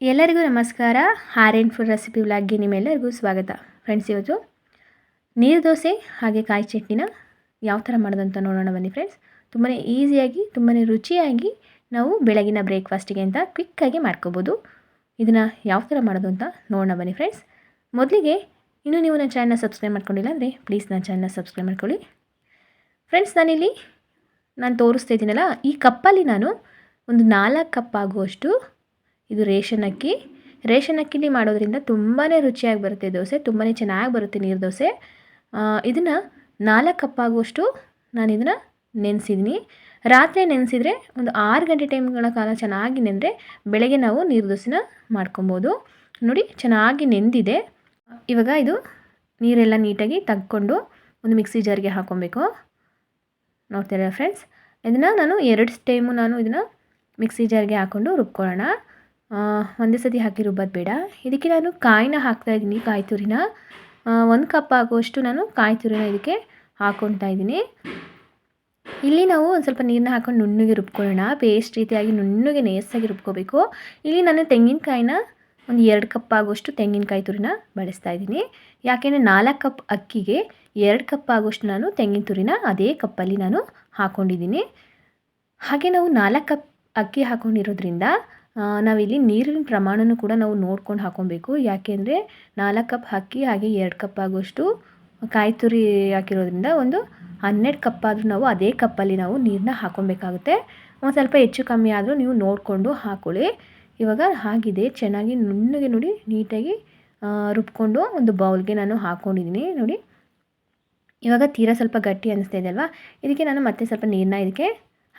ಎಲ್ಲರಿಗೂ ನಮಸ್ಕಾರ. And food recipe ವ್ಲಾಗ್ಗೆ ನಿಮ್ಮೆಲ್ಲರಿಗೂ ಸ್ವಾಗತ. ಫ್ರೆಂಡ್ಸ್ ಇವತ್ತು ನೀರು ದೋಸೆ ಹಾಗೆ ಕಾಯಿ ಚಟ್ನಿನ ಯಾವ ಥರ ಮಾಡೋದಂತ ನೋಡೋಣ ಬನ್ನಿ ಫ್ರೆಂಡ್ಸ್ ತುಂಬಾ ಈಸಿಯಾಗಿ ತುಂಬಾ ರುಚಿಯಾಗಿ ನಾವು ಬೆಳಗಿನ ಬ್ರೇಕ್ಫಾಸ್ಟಿಗೆ ಅಂತ ಕ್ವಿಕ್ಕಾಗಿ ಮಾಡ್ಕೋಬೋದು. ಇದನ್ನು ಯಾವ ಥರ ಮಾಡೋದು ಅಂತ ನೋಡೋಣ ಬನ್ನಿ ಫ್ರೆಂಡ್ಸ್ ಮೊದಲಿಗೆ ಇನ್ನೂ ನೀವು ನನ್ನ ಚಾನಲ್ನ ಸಬ್ಸ್ಕ್ರೈಬ್ ಮಾಡ್ಕೊಂಡಿಲ್ಲ ಅಂದರೆ ಪ್ಲೀಸ್ ನನ್ನ ಚಾನಲ್ನ ಸಬ್ಸ್ಕ್ರೈಬ್ ಮಾಡ್ಕೊಳ್ಳಿ. ಫ್ರೆಂಡ್ಸ್ ನಾನಿಲ್ಲಿ, ನಾನು ತೋರಿಸ್ತಾ ಇದ್ದೀನಲ್ಲ, ಈ ಕಪ್ಪಲ್ಲಿ ನಾನು ಒಂದು ನಾಲ್ಕು ಕಪ್ ಆಗುವಷ್ಟು ಇದು ರೇಷನ್ ಅಕ್ಕಿ ರೇಷನ್ ಅಕ್ಕಿಲಿ ಮಾಡೋದ್ರಿಂದ ತುಂಬಾ ರುಚಿಯಾಗಿ ಬರುತ್ತೆ ದೋಸೆ ತುಂಬಾ ಚೆನ್ನಾಗಿ ಬರುತ್ತೆ ನೀರು ದೋಸೆ. ಇದನ್ನು ನಾಲ್ಕು ಕಪ್ ಆಗುವಷ್ಟು ನಾನು ಇದನ್ನು ನೆನೆಸಿದ್ದೀನಿ ರಾತ್ರಿ ನೆನೆಸಿದರೆ ಒಂದು ಆರು ಗಂಟೆ ಟೈಮ್ಗಳ ಕಾಲ ಚೆನ್ನಾಗಿ ನೆಂದರೆ ಬೆಳಗ್ಗೆ ನಾವು ನೀರು ದೋಸೆನ ಮಾಡ್ಕೊಬೋದು. ನೋಡಿ, ಚೆನ್ನಾಗಿ ನೆಂದಿದೆ. ಇವಾಗ ಇದು ನೀರೆಲ್ಲ ನೀಟಾಗಿ ತಗ್ಕೊಂಡು ಒಂದು ಮಿಕ್ಸಿ ಜಾರ್ಗೆ ಹಾಕ್ಕೊಬೇಕು ನೋಡ್ತೀರಾ ಫ್ರೆಂಡ್ಸ್ ಇದನ್ನು ನಾನು ಎರಡು ಟೈಮು ನಾನು ಇದನ್ನು ಮಿಕ್ಸಿ ಜಾರ್ಗೆ ಹಾಕ್ಕೊಂಡು ರುಬ್ಕೊಳ್ಳೋಣ. ಒಂದೇ ಸತಿ ಹಾಕಿ ರುಬ್ಬೋದು ಬೇಡ. ಇದಕ್ಕೆ ನಾನು ಕಾಯಿನ ಹಾಕ್ತಾಯಿದ್ದೀನಿ ಕಾಯಿ ತುರಿನ ಒಂದು ಕಪ್ ಆಗುವಷ್ಟು ನಾನು ಕಾಯಿ ತುರಿನ ಇದಕ್ಕೆ ಹಾಕೊತಾ ಇದ್ದೀನಿ. ಇಲ್ಲಿ ನಾವು ಒಂದು ಸ್ವಲ್ಪ ನೀರನ್ನ ಹಾಕೊಂಡು ನುಣ್ಣಗೆ ರುಬ್ಕೊಳ್ಳೋಣ. ಪೇಸ್ಟ್ ರೀತಿಯಾಗಿ ನುಣ್ಣಗೆ ನೇಸಾಗಿ ರುಬ್ಕೋಬೇಕು. ಇಲ್ಲಿ ನಾನು ತೆಂಗಿನಕಾಯಿನ ಒಂದು ಎರಡು ಕಪ್ ಆಗುವಷ್ಟು ತೆಂಗಿನಕಾಯಿ ತುರಿನ ಬಳಸ್ತಾ ಇದ್ದೀನಿ. ಯಾಕೆಂದರೆ ನಾಲ್ಕು ಕಪ್ ಅಕ್ಕಿಗೆ ಎರಡು ಕಪ್ ಆಗುವಷ್ಟು ನಾನು ತೆಂಗಿನ ತುರಿನ ಅದೇ ಕಪ್ಪಲ್ಲಿ ನಾನು ಹಾಕ್ಕೊಂಡಿದ್ದೀನಿ ಹಾಗೆ ನಾವು ನಾಲ್ಕು ಕಪ್ ಅಕ್ಕಿ ಹಾಕ್ಕೊಂಡಿರೋದ್ರಿಂದ ನಾವಿಲ್ಲಿ ನೀರಿನ ಪ್ರಮಾಣನೂ ಕೂಡ ನಾವು ನೋಡ್ಕೊಂಡು ಹಾಕ್ಕೊಬೇಕು ಯಾಕೆಂದರೆ ನಾಲ್ಕು ಕಪ್ ಹಾಕಿ ಹಾಗೆ ಎರಡು ಕಪ್ ಆಗುವಷ್ಟು ಕಾಯಿ ತುರಿ ಹಾಕಿರೋದ್ರಿಂದ ಒಂದು ಹನ್ನೆರಡು ಕಪ್ ಆದರೂ ನಾವು ಅದೇ ಕಪ್ಪಲ್ಲಿ ನಾವು ನೀರನ್ನ ಹಾಕೊಬೇಕಾಗುತ್ತೆ. ಒಂದು ಸ್ವಲ್ಪ ಹೆಚ್ಚು ಕಮ್ಮಿ ಆದರೂ ನೀವು ನೋಡಿಕೊಂಡು ಹಾಕೊಳ್ಳಿ. ಇವಾಗ ಆಗಿದೆ ಚೆನ್ನಾಗಿ ನುಣ್ಣಗೆ ನೋಡಿ ನೀಟಾಗಿ ರುಬ್ಕೊಂಡು ಒಂದು ಬೌಲ್ಗೆ ನಾನು ಹಾಕ್ಕೊಂಡಿದ್ದೀನಿ ನೋಡಿ. ಇವಾಗ ತೀರಾ ಸ್ವಲ್ಪ ಗಟ್ಟಿ ಅನ್ನಿಸ್ತಾ ಇದೆ ಅಲ್ವಾ? ಇದಕ್ಕೆ ನಾನು ಮತ್ತೆ ಸ್ವಲ್ಪ ನೀರನ್ನ ಇದಕ್ಕೆ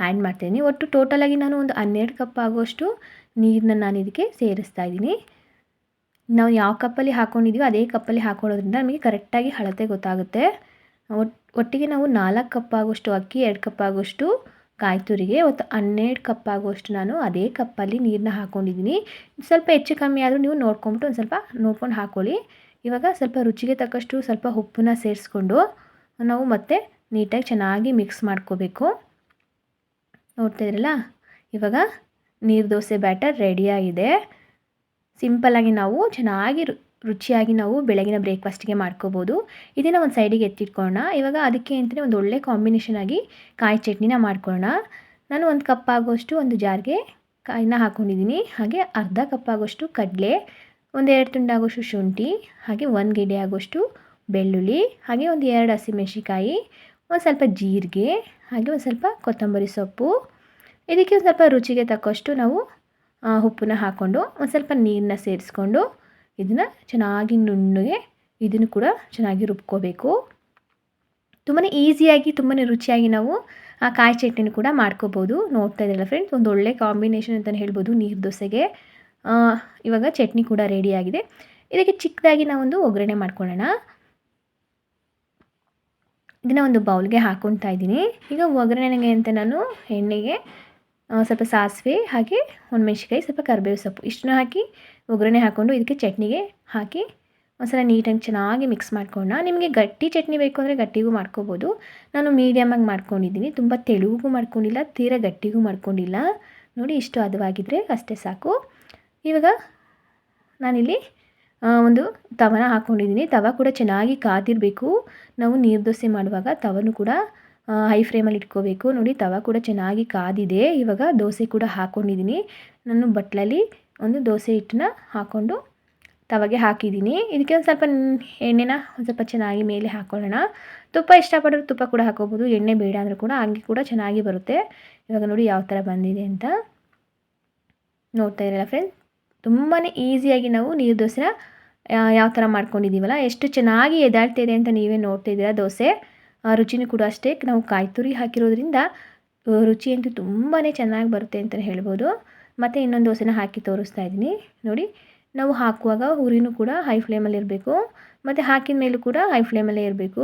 ಆ್ಯಡ್ ಮಾಡ್ತೀನಿ ಒಟ್ಟು ಟೋಟಲಾಗಿ ನಾನು ಒಂದು ಹನ್ನೆರಡು ಕಪ್ ಆಗೋಷ್ಟು ನೀರನ್ನ ನಾನು ಇದಕ್ಕೆ ಸೇರಿಸ್ತಾ ಇದ್ದೀನಿ. ನಾವು ಯಾವ ಕಪ್ಪಲ್ಲಿ ಹಾಕ್ಕೊಂಡಿದ್ದೀವೋ ಅದೇ ಕಪ್ಪಲ್ಲಿ ಹಾಕ್ಕೊಳ್ಳೋದ್ರಿಂದ ನಮಗೆ ಕರೆಕ್ಟಾಗಿ ಅಳತೆ ಗೊತ್ತಾಗುತ್ತೆ. ಒಟ್ಟಿಗೆ ನಾವು ನಾಲ್ಕು ಕಪ್ ಆಗೋಷ್ಟು ಅಕ್ಕಿ, ಎರಡು ಕಪ್ ಆಗೋಷ್ಟು ಕಾಯಿ ತುರಿಗೆ, ಒತ್ತು ಹನ್ನೆರಡು ಕಪ್ ಆಗೋಷ್ಟು ನಾನು ಅದೇ ಕಪ್ಪಲ್ಲಿ ನೀರನ್ನ ಹಾಕ್ಕೊಂಡಿದ್ದೀನಿ ಸ್ವಲ್ಪ ಹೆಚ್ಚು ಕಮ್ಮಿ ಆದರೂ ನೀವು ನೋಡ್ಕೊಂಬಿಟ್ಟು ಒಂದು ಸ್ವಲ್ಪ ನೋಡ್ಕೊಂಡು ಹಾಕ್ಕೊಳ್ಳಿ ಇವಾಗ ಸ್ವಲ್ಪ ರುಚಿಗೆ ತಕ್ಕಷ್ಟು ಸ್ವಲ್ಪ ಉಪ್ಪನ್ನ ಸೇರಿಸ್ಕೊಂಡು ನಾವು ಮತ್ತೆ ನೀಟಾಗಿ ಚೆನ್ನಾಗಿ ಮಿಕ್ಸ್ ಮಾಡ್ಕೋಬೇಕು. ನೋಡ್ತಾ ಇದ್ರಲ್ಲ? ಇವಾಗ ನೀರು ದೋಸೆ ಬ್ಯಾಟರ್ ರೆಡಿಯಾಗಿದೆ ಸಿಂಪಲ್ಲಾಗಿ ನಾವು ಚೆನ್ನಾಗಿ ರುಚಿಯಾಗಿ ನಾವು ಬೆಳಗಿನ ಬ್ರೇಕ್ಫಾಸ್ಟಿಗೆ ಮಾಡ್ಕೋಬೋದು. ಇದನ್ನು ಒಂದು ಸೈಡಿಗೆ ಎತ್ತಿಟ್ಕೊಳ್ಳೋಣ ಇವಾಗ ಅದಕ್ಕೆ ಅಂತಲೇ ಒಂದು ಒಳ್ಳೆ ಕಾಂಬಿನೇಷನ್ ಆಗಿ ಕಾಯಿ ಚಟ್ನಿನ ಮಾಡ್ಕೊಳ್ಳೋಣ ನಾನು ಒಂದು ಕಪ್ ಆಗೋಷ್ಟು ಒಂದು ಜಾರ್ಗೆ ಕಾಯಿನ ಹಾಕ್ಕೊಂಡಿದ್ದೀನಿ ಹಾಗೆ ಅರ್ಧ ಕಪ್ ಆಗೋಷ್ಟು ಕಡಲೆ ಒಂದೆರಡು ತುಂಡಾಗೋಷ್ಟು ಶುಂಠಿ, ಹಾಗೆ ಒಂದು ಗಿಡೆ ಆಗೋಷ್ಟು ಬೆಳ್ಳುಳ್ಳಿ, ಹಾಗೆ ಒಂದು ಎರಡು ಹಸಿಮೆಣ್ಸಿಕಾಯಿ ಒಂದು ಸ್ವಲ್ಪ ಜೀರಿಗೆ, ಹಾಗೆ ಒಂದು ಸ್ವಲ್ಪ ಕೊತ್ತಂಬರಿ ಸೊಪ್ಪು. ಇದಕ್ಕೆ ಒಂದು ಸ್ವಲ್ಪ ರುಚಿಗೆ ತಕ್ಕಷ್ಟು ನಾವು ಉಪ್ಪನ್ನ ಹಾಕ್ಕೊಂಡು ಒಂದು ಸ್ವಲ್ಪ ನೀರನ್ನ ಸೇರಿಸ್ಕೊಂಡು ಇದನ್ನು ಚೆನ್ನಾಗಿ ನುಣ್ಣಗೆ ಇದನ್ನು ಕೂಡ ಚೆನ್ನಾಗಿ ರುಬ್ಕೋಬೇಕು. ತುಂಬಾ ಈಸಿಯಾಗಿ ತುಂಬಾ ರುಚಿಯಾಗಿ ನಾವು ಆ ಕಾಯಿ ಚಟ್ನಿನ ಕೂಡ ಮಾಡ್ಕೋಬೋದು. ನೋಡ್ತಾ ಇದ್ರಲ್ಲ ಫ್ರೆಂಡ್ಸ್ ಒಂದು ಒಳ್ಳೆ ಕಾಂಬಿನೇಷನ್ ಅಂತಲೇ ಹೇಳ್ಬೋದು ನೀರು ದೋಸೆಗೆ. ಇವಾಗ ಚಟ್ನಿ ಕೂಡ ರೆಡಿಯಾಗಿದೆ ಇದಕ್ಕೆ ಚಿಕ್ಕದಾಗಿ ನಾವೊಂದು ಒಗ್ಗರಣೆ ಮಾಡ್ಕೊಳ್ಳೋಣ. ಇದನ್ನು ಒಂದು ಬೌಲ್ಗೆ ಹಾಕ್ಕೊತಾ ಇದ್ದೀನಿ. ಈಗ ಒಗ್ಗರಣೆಗೆ ಅಂತ ನಾನು ಎಣ್ಣೆಗೆ ಸ್ವಲ್ಪ ಸಾಸಿವೆ ಹಾಗೆ ಒಂದು ಮೆಣಸಿಕಾಯಿ ಸ್ವಲ್ಪ ಕರಿಬೇವು ಸೊಪ್ಪು ಇಷ್ಟನ್ನ ಹಾಕಿ ಒಗ್ಗರಣೆ ಹಾಕ್ಕೊಂಡು ಇದಕ್ಕೆ ಚಟ್ನಿಗೆ ಹಾಕಿ ಒಂದ್ಸಲ ನೀಟಾಗಿ ಚೆನ್ನಾಗಿ ಮಿಕ್ಸ್ ಮಾಡ್ಕೊಂಡ ನಿಮಗೆ ಗಟ್ಟಿ ಚಟ್ನಿ ಬೇಕು ಅಂದರೆ ಗಟ್ಟಿಗೂ ಮಾಡ್ಕೋಬೋದು. ನಾನು ಮೀಡಿಯಮಾಗಿ ಮಾಡ್ಕೊಂಡಿದ್ದೀನಿ. ತುಂಬ ತೆಳುವಿಗೂ ಮಾಡ್ಕೊಂಡಿಲ್ಲ, ತೀರ ಗಟ್ಟಿಗೂ ಮಾಡ್ಕೊಂಡಿಲ್ಲ. ನೋಡಿ ಇಷ್ಟು ಹದವಾಗಿದ್ದರೆ ಅಷ್ಟೇ ಸಾಕು. ಇವಾಗ ನಾನಿಲ್ಲಿ ಒಂದು ತವನ ಹಾಕ್ಕೊಂಡಿದ್ದೀನಿ ತವ ಕೂಡ ಚೆನ್ನಾಗಿ ಕಾದಿರಬೇಕು. ನಾವು ನೀರು ದೋಸೆ ಮಾಡುವಾಗ ತವನು ಕೂಡ ಹೈ ಫ್ಲೇಮಲ್ಲಿ ಇಟ್ಕೋಬೇಕು. ನೋಡಿ, ತವ ಕೂಡ ಚೆನ್ನಾಗಿ ಕಾದಿದೆ. ಇವಾಗ ದೋಸೆ ಕೂಡ ಹಾಕ್ಕೊಂಡಿದ್ದೀನಿ ನಾನು ಬಟ್ಲಲ್ಲಿ ಒಂದು ದೋಸೆ ಹಿಟ್ಟನ್ನ ಹಾಕ್ಕೊಂಡು ತವಗೆ ಹಾಕಿದ್ದೀನಿ. ಇದಕ್ಕೆ ಒಂದು ಸ್ವಲ್ಪ ಎಣ್ಣೆನ ಒಂದು ಸ್ವಲ್ಪ ಚೆನ್ನಾಗಿ ಮೇಲೆ ಹಾಕ್ಕೊಳ್ಳೋಣ ತುಪ್ಪ ಇಷ್ಟಪಡೋರು ತುಪ್ಪ ಕೂಡ ಹಾಕೋಬೋದು. ಎಣ್ಣೆ ಬೇಡ ಅಂದರೂ ಕೂಡ ಹಂಗೆ ಕೂಡ ಚೆನ್ನಾಗಿ ಬರುತ್ತೆ. ಇವಾಗ ನೋಡಿ ಯಾವ ಥರ ಬಂದಿದೆ ಅಂತ. ನೋಡ್ತಾ ಇರಲ್ಲ ಫ್ರೆಂಡ್ಸ್ ತುಂಬಾ ಈಸಿಯಾಗಿ ನಾವು ನೀರು ದೋಸೆನ ಯಾವ ಥರ ಮಾಡ್ಕೊಂಡಿದ್ದೀವಲ್ಲ, ಎಷ್ಟು ಚೆನ್ನಾಗಿ ಎದಾಳ್ತಿದೆ ಅಂತ ನೀವೇ ನೋಡ್ತಿದ್ದೀರಾ ದೋಸೆ. ರುಚಿನೂ ಕೂಡ ಅಷ್ಟೇ. ನಾವು ಕಾಯಿ ತುರಿ ಹಾಕಿರೋದ್ರಿಂದ ರುಚಿ ಅಂತೂ ತುಂಬಾ ಚೆನ್ನಾಗಿ ಬರುತ್ತೆ ಅಂತಲೇ ಹೇಳ್ಬೋದು. ಮತ್ತು ಇನ್ನೊಂದು ದೋಸೆನ ಹಾಕಿ ತೋರಿಸ್ತಾ ಇದ್ದೀನಿ. ನೋಡಿ, ನಾವು ಹಾಕುವಾಗ ಹುರಿನೂ ಕೂಡ ಹೈ ಫ್ಲೇಮಲ್ಲಿ ಇರಬೇಕು. ಮತ್ತು ಹಾಕಿದ ಮೇಲೂ ಕೂಡ ಹೈ ಫ್ಲೇಮಲ್ಲೇ ಇರಬೇಕು.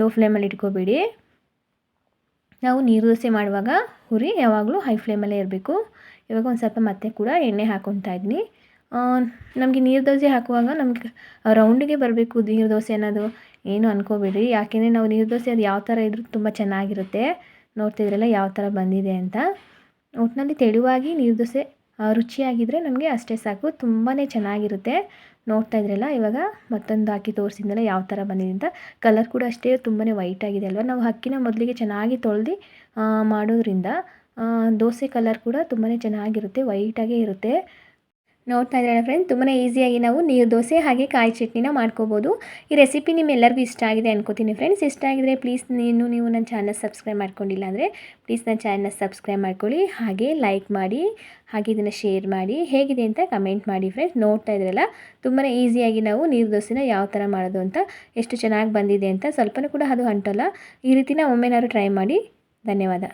ಲೋ ಫ್ಲೇಮಲ್ಲಿ ಇಟ್ಕೋಬೇಡಿ. ನಾವು ನೀರು ದೋಸೆ ಮಾಡುವಾಗ ಹುರಿ ಯಾವಾಗಲೂ ಹೈ ಫ್ಲೇಮಲ್ಲೇ ಇರಬೇಕು. ಇವಾಗ ಒಂದು ಸ್ವಲ್ಪ ಮತ್ತೆ ಕೂಡ ಎಣ್ಣೆ ಹಾಕ್ಕೊತಾ ಇದ್ದೀನಿ. ನಮಗೆ ನೀರು ದೋಸೆ ಹಾಕುವಾಗ ನಮಗೆ ರೌಂಡಿಗೆ ಬರಬೇಕು ನೀರು ದೋಸೆ ಅನ್ನೋದು. ಏನು ಅನ್ಕೋಬೇಡಿ ಯಾಕೆಂದರೆ ನಾವು ನೀರು ದೋಸೆ ಅದು ಯಾವ ಥರ ಇದ್ರೂ ತುಂಬ ಚೆನ್ನಾಗಿರುತ್ತೆ. ನೋಡ್ತಿದ್ರಲ್ಲ ಯಾವ ಥರ ಬಂದಿದೆ ಅಂತ. ಒಟ್ಟಿನಲ್ಲಿ ತೆಳುವಾಗಿ ನೀರು ದೋಸೆ ರುಚಿಯಾಗಿದ್ದರೆ ನಮಗೆ ಅಷ್ಟೇ ಸಾಕು. ತುಂಬಾ ಚೆನ್ನಾಗಿರುತ್ತೆ. ನೋಡ್ತಾ ಇದ್ರಲ್ಲ, ಇವಾಗ ಮತ್ತೊಂದು ಹಾಕಿ ತೋರಿಸಿದ್ನಲ್ಲ ಯಾವ ಥರ ಬಂದಿದೆ ಅಂತ. ಕಲರ್ ಕೂಡ ಅಷ್ಟೇ ತುಂಬಾ ವೈಟ್ ಆಗಿದೆ ಅಲ್ವಾ? ನಾವು ಅಕ್ಕಿನ ಮೊದಲಿಗೆ ಚೆನ್ನಾಗಿ ತೊಳೆದು ಮಾಡೋದ್ರಿಂದ ದೋಸೆ ಕಲರ್ ಕೂಡ ತುಂಬಾ ಚೆನ್ನಾಗಿರುತ್ತೆ ವೈಟಾಗೇ ಇರುತ್ತೆ. ನೋಡ್ತಾ ಇದ್ದಾರೆ ಫ್ರೆಂಡ್ ತುಂಬಾ ಈಸಿಯಾಗಿ ನಾವು ನೀರು ದೋಸೆ ಹಾಗೆ ಕಾಯಿ ಚಟ್ನಿನ ಮಾಡ್ಕೋಬೋದು. ಈ ರೆಸಿಪಿ ನಿಮ್ಮೆಲ್ಲರಿಗೂ ಇಷ್ಟ ಆಗಿದೆ ಅನ್ಕೋತೀನಿ ಫ್ರೆಂಡ್ಸ್ ಇಷ್ಟ ಆಗಿದ್ರೆ ಪ್ಲೀಸ್ ನೀನು, ನೀವು ನನ್ನ ಚಾನಲ್ ಸಬ್ಸ್ಕ್ರೈಬ್ ಮಾಡ್ಕೊಂಡಿಲ್ಲ ಅಂದರೆ ಪ್ಲೀಸ್ ನನ್ನ ಚಾನಲ್ನ ಸಬ್ಸ್ಕ್ರೈಬ್ ಮಾಡ್ಕೊಳ್ಳಿ. ಹಾಗೆ ಲೈಕ್ ಮಾಡಿ, ಹಾಗೆ ಇದನ್ನು ಶೇರ್ ಮಾಡಿ. ಹೇಗಿದೆ ಅಂತ ಕಮೆಂಟ್ ಮಾಡಿ ಫ್ರೆಂಡ್ಸ್ ನೋಡ್ತಾ ಇದ್ರಲ್ಲ ತುಂಬಾ ಈಸಿಯಾಗಿ ನಾವು ನೀರು ದೋಸೆನ ಯಾವ ಥರ ಮಾಡೋದು ಅಂತ, ಎಷ್ಟು ಚೆನ್ನಾಗಿ ಬಂದಿದೆ ಅಂತ ಸ್ವಲ್ಪನೂ ಕೂಡ ಅದು ಅಂಟಲ್ಲ. ಈ ರೀತಿನ ಒಮ್ಮೆನಾದ್ರು ಟ್ರೈ ಮಾಡಿ. ಧನ್ಯವಾದ.